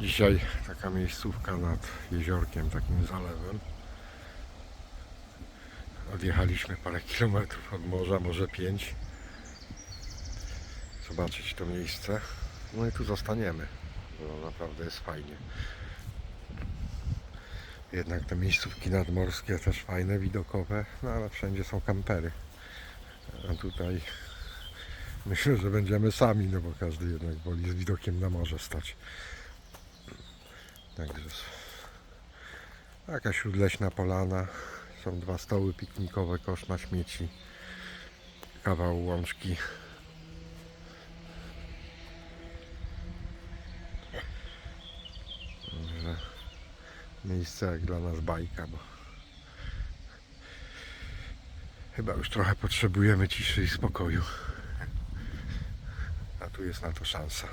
Dzisiaj taka miejscówka nad jeziorkiem, takim zalewem. Odjechaliśmy parę kilometrów od morza, może pięć. Zobaczyć to miejsce. No i tu zostaniemy, bo naprawdę jest fajnie. Jednak te miejscówki nadmorskie też fajne, widokowe, no ale wszędzie są kampery. A tutaj myślę, że będziemy sami, no bo każdy jednak woli z widokiem na morze stać. Także taka śródleśna polana. Są dwa stoły piknikowe, kosz na śmieci, kawał łączki. Także miejsce jak dla nas bajka, bo chyba już trochę potrzebujemy ciszy i spokoju. A tu jest na to szansa.